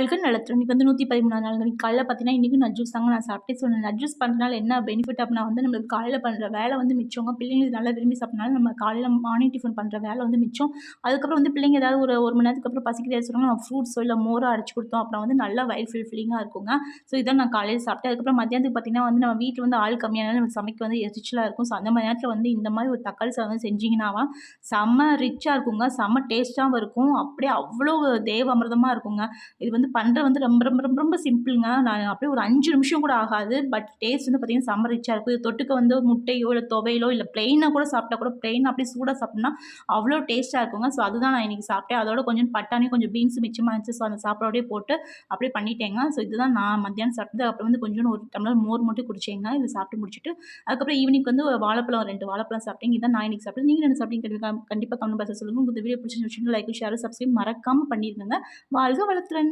வாழ்க நலத்துடன் இன்றைக்கி வந்து நூற்றி பதிமூணாவது நாள். இன்றைக்கி காலையில் பார்த்தீங்கன்னா இன்றைக்கும் நட் ஜூஸ் தாங்க நான் சாப்பிட்டே சொன்னேன். நட் ஜூஸ் பண்ணுறதுனால என்ன பெனிஃபிட் அப்படின்னா வந்து நம்மளுக்கு காலையில் பண்ணுற வேலை வந்து மிச்சங்க பிள்ளைங்களுக்கு நல்லா விரும்பி சாப்பிட்றனால நம்ம காலையில் மார்னிங் டிஃபன் பண்ணுற வேலை வந்து மிச்சம். அதுக்கப்புறம் வந்து பிள்ளைங்க ஏதாவது ஒரு ஒரு மணி நேரத்துக்கு அப்புறம் பசிக்கிறது சொன்னாங்க நம்ம ஃப்ரூட்ஸோ இல்லை மோரோ அடிச்சு கொடுத்தோம். அப்புறம் வந்து நல்லா வயிறு ஃபில் ஃபில்லிங்காக இருக்குங்க. ஸோ இதான் நான் காலையில் சாப்பிட்டேன். அதுக்கப்புறம் மத்தியானத்துக்கு பார்த்தீங்கன்னா வந்து நம்ம வீட்டில் வந்து ஆள் கம்மியானாலும் நம்ம சமைக்க வந்து எரிச்சலாக இருக்கும். ஸோ அந்த மாதிரி நேரத்தில் வந்து இந்த மாதிரி ஒரு தக்காளி சாதம் வந்து செஞ்சிங்கன்னாவா செம்ம ரிச்சாக இருக்குங்க. செம்ம டேஸ்ட்டாகவும் இருக்கும். அப்படியே அவ்வளோ தேவ அமிர்தமாக இருக்குங்க. இது வந்து பண்ணுறது வந்து ரொம்ப ரொம்ப ரொம்ப ரொம்ப சிம்பிளுங்க. நான் அப்படியே ஒரு அஞ்சு நிமிஷம் கூட ஆகாது. பட் டேஸ்ட் வந்து பார்த்திங்கன்னா செம்ம ரிச்சாக இருக்கும் இது தொட்டுக்க வந்து முட்டையோ இல்லை துவையிலோ இல்லை ப்ளெயினாக கூட சாப்பிட்டா கூட ப்ளெயின் அப்படியே சூடாக சாப்பிட்டோம்னா அவ்வளோ டேஸ்ட்டாக இருக்குங்க. ஸோ அதுதான் நான் இன்றைக்கி சாப்பிட்டேன். அதோட கொஞ்சம் பட்டாணி கொஞ்சம் பீன்ஸ் மிச்சமாக இருந்துச்சு. ஸோ அந்த சாப்பாடோடய போட்டு அப்படியே பண்ணிட்டேங்க. ஸோ இதுதான் நான் மத்தியானம் சாப்பிட்டது. அப்புறம் வந்து கொஞ்சம் ஒரு டம்ளர் மோர் மட்டும் குடிச்சேங்க. இது சாப்பிட்டு முடிச்சுட்டு அதுக்கப்புறம் ஈவினிங் வந்து வாழைப்பழம் ரெண்டு வாழைப்பழம் சாப்பிட்டேங்க. இதான் நான் இன்றைக்கி சாப்பிட்டேன் நீங்கள் என்ன சாப்பிட்டீங்க கண்டிப்பாக கண்டிப்பாக கமெண்ட் பாக்ஸில் சொல்லுங்கள் உங்கள் வீடியோ பிடிச்சி வச்சுட்டு லைக் ஷேர் சப்ஸ்கிரைப் மறக்காமல் பண்ணியிருந்தேங்க வாழ்க வளர்த்துறேன்